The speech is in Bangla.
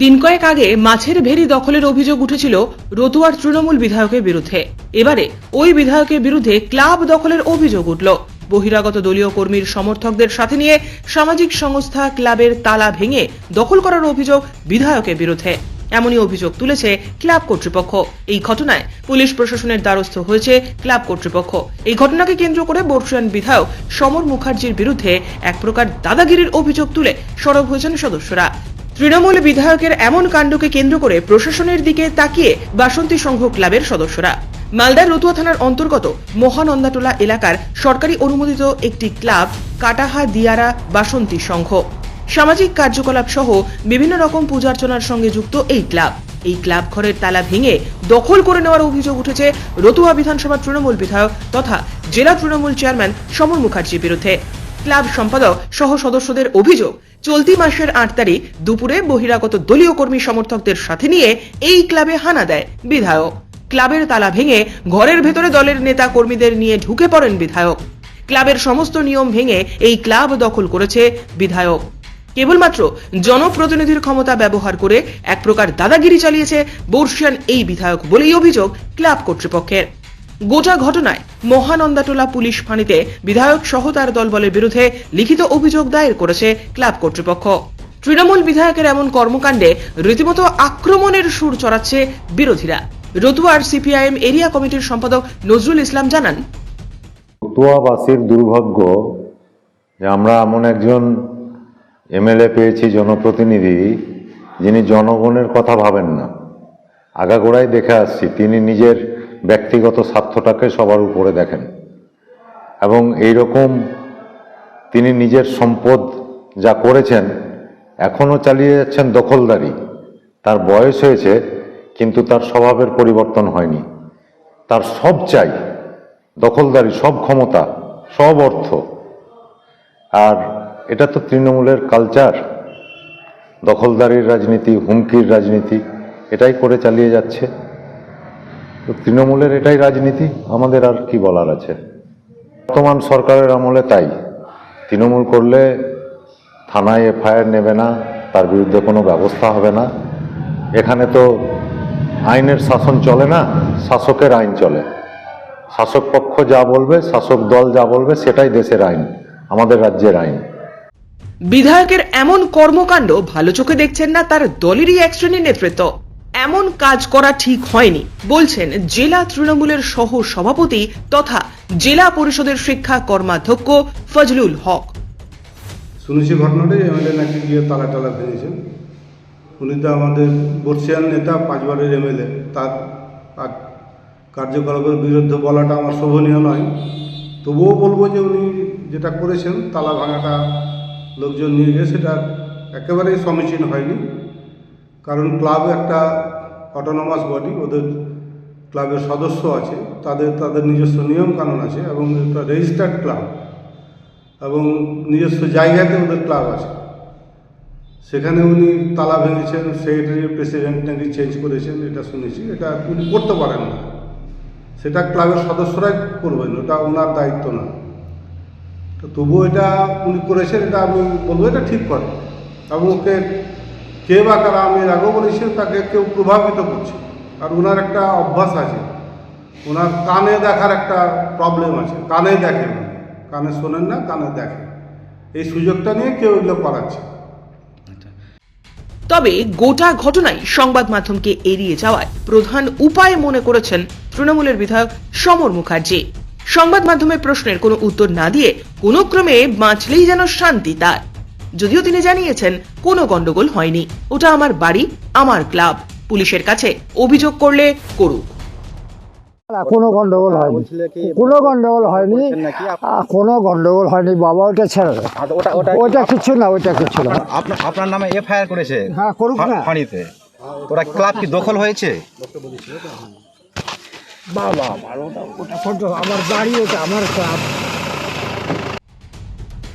দিন কয়েক আগে মাছের ভেরি দখলের অভিযোগ উঠেছিল রতুয়ার তৃণমূল বিধায়কের বিরুদ্ধে। এবারে ওই বিধায়কের বিরুদ্ধে ক্লাব দখলের অভিযোগ উঠল। বহিরাগত দলীয় কর্মীর সমর্থকদের সাথে নিয়ে সামাজিক সংস্থা ক্লাবের তালা ভেঙে দখল করার অভিযোগ বিধায়কের বিরুদ্ধে। এমনই অভিযোগ তুলেছে ক্লাব কর্তৃপক্ষ। এই ঘটনায় পুলিশ প্রশাসনের দ্বারস্থ হয়েছে ক্লাব কর্তৃপক্ষ। এই ঘটনাকে কেন্দ্র করে বর্ষিয়ান বিধায়ক সমর মুখার্জির বিরুদ্ধে এক প্রকার দাদাগিরির অভিযোগ তুলে সরব হয়েছেন সদস্যরা। তৃণমূল বিধায়কের এমন কাণ্ডকে কেন্দ্র করে প্রশাসনের দিকে তাকিয়ে বাসন্তী সংঘ ক্লাবের সদস্যরা। মালদার রতুয়া থানার অন্তর্গত মহানন্দাটোলা এলাকার সরকারি অনুমোদিত একটি ক্লাব, কাটাহা, দিয়ারা, বাসন্তী সংঘ। সামাজিক কার্যকলাপ সহ বিভিন্ন রকম পূজার্চনার সঙ্গে যুক্ত এই ক্লাব। এই ক্লাব ঘরের তালা ভেঙে দখল করে নেওয়ার অভিযোগ উঠেছে রতুয়া বিধানসভার তৃণমূল বিধায়ক তথা জেলা তৃণমূল চেয়ারম্যান সমর মুখার্জির বিরুদ্ধে। ক্লাব সম্পাদক সহ সদস্যদের অভিযোগ, চলতি মাসের আট তারিখ দুপুরে বহিরাগত দলীয় কর্মী সমর্থকদের সাথে নিয়ে এই ক্লাবে হানা দেয় বিধায়ক। ক্লাবের তালা ভেঙে ঘরের ভেতরে দলের নেতা কর্মীদের নিয়ে ঢুকে পড়েন বিধায়ক। ক্লাবের সমস্ত নিয়ম ভেঙে এই ক্লাব দখল করেছে বিধায়ক। কেবলমাত্র জনপ্রতিনিধির ক্ষমতা ব্যবহার করে এক প্রকার দাদাগিরি চালিয়েছে বর্ষিয়ান এই বিধায়ক বলেই অভিযোগ ক্লাব কর্তৃপক্ষের। গোটা ঘটনায় মহানন্দাটোলা পুলিশ ফাঁড়িতে বিধায়ক সহ তার দলবলের বিরুদ্ধে লিখিত অভিযোগ দায়ের করেছে ক্লাব কর্তৃপক্ষ। তৃণমূল বিধায়কের এমন কর্মকাণ্ডে রীতিমতো আক্রমণের সুর চড়াচ্ছে বিরোধীরা। রতুয়ার সিপিআইএম এরিয়া কমিটির সম্পাদক নজরুল ইসলাম জানান পটুয়াবাসীর দুর্ভাগ্য যে আমরা এমন একজন এমএলএ পেয়েছি, জনপ্রতিনিধি, যিনি জনগণের কথা ভাবেন না। আগাগোড়াই দেখে আসছি, তিনি নিজের ব্যক্তিগত স্বার্থটাকে সবার উপরে দেখেন। এবং এই রকম তিনি নিজের সম্পদ যা করেছেন, এখনও চালিয়ে যাচ্ছেন দখলদারি। তার বয়স হয়েছে, কিন্তু তার স্বভাবের পরিবর্তন হয়নি। তার সব চাই, দখলদারি, সব ক্ষমতা, সব অর্থ। আর এটা তো তৃণমূলের কালচার। দখলদারির রাজনীতি, হুমকির রাজনীতি, এটাই করে চালিয়ে যাচ্ছে। তো তৃণমূলের এটাই রাজনীতি, আমাদের আর কি বলার আছে? বর্তমান সরকারের আমলে তাই। তৃণমূল করলে থানায় এফআইআর নেবে না, তার বিরুদ্ধে কোনো ব্যবস্থা হবে না। এখানে তো আইনের শাসন চলে না, শাসকের আইন চলে। শাসক পক্ষ যা বলবে, শাসক দল যা বলবে, সেটাই দেশের আইন, আমাদের রাজ্যের আইন। বিধায়কের এমন কর্মকাণ্ড ভালো চোখে দেখছেন না তার দলেরই এক শ্রেণির নেতৃত্ব। এমন কাজ করা ঠিক হয়নি, বলছেন জেলা তৃণমূলের সহ সভাপতি তথা জেলা পরিষদের শিক্ষা কর্মাধ্যক্ষ ফজলুল হক। শুনেছি ঘটনাটাই এমএলএ নাকি গিয়ে তালা টালা ভেঙেছেন। উনি তো আমাদের বর্ষিয়ান নেতা, পাঁচবারের এমএলএ। তার কার্যকলাপের বিরুদ্ধে বলাটা আমার শোভনীয় নয়। তবুও বলব যে উনি যেটা করেছেন, তালা ভাঙাটা লোকজন নিয়ে গিয়ে সেটা একেবারেই সমীচীন হয়নি। কারণ ক্লাব একটা অটোনমাস বডি ওদের ক্লাবের সদস্য আছে, তাদের তাদের নিজস্ব নিয়ম কানুন আছে এবং একটা রেজিস্টার্ড ক্লাব এবং নিজস্ব জায়গাতে ওদের ক্লাব আছে। সেখানে উনি তালা ভেঙেছেন সেক্রেটারি প্রেসিডেন্ট নাকি চেঞ্জ করেছেন, এটা শুনেছি, এটা উনি করতে পারেন না। সেটা ক্লাবের সদস্যরাই করবেন, ওটা ওনার দায়িত্ব না। তো তবুও এটা উনি করেছেন, এটা আমি বলব, এটা ঠিক করে এবং ওকে কে বা কারা আমি আগেও বলেছি তাকে কেউ প্রভাবিত করছে। আর ওনার একটা অভ্যাস আছে। ওনার কানে দেখার একটা প্রবলেম আছে। কানে দেখে উনি। কানে শোনেন না, কানে দেখে। এই সুযোগটা নিয়ে কেউ এগুলো করাচ্ছে তবে গোটা ঘটনায় সংবাদ মাধ্যমকে এড়িয়ে যাওয়ায় প্রধান উপায় মনে করেছেন তৃণমূলের বিধায়ক সমর মুখার্জি। সংবাদ মাধ্যমের প্রশ্নের কোনো উত্তর না দিয়ে কোনো ক্রমে বাঁচলেই যেন শান্তি তার। যদিও তিনি জানিয়েছেন কোনো গন্ডগোল হয়নি। ওটা আমার বাড়ি আমার ক্লাব। পুলিশের কাছে অভিযোগ করলে করুক। না, কোনো গন্ডগোল হয়নি। কোনো গন্ডগোল হয়নি। কোনো গন্ডগোল হয়নি বাবা ওটা ছেড়ে আচ্ছা, ওটা ওটা ওইটা কিছু না ওইটা কিছু না। আপনার নামে এফআইআর করেছে হ্যাঁ, করুক না। ফা- ফাঁড়িতে ওরা ক্লাব কি দখল হয়েছে? বাবা আমার ওটা ওটা ফটো আমার বাড়ি ওটা আমার ক্লাব।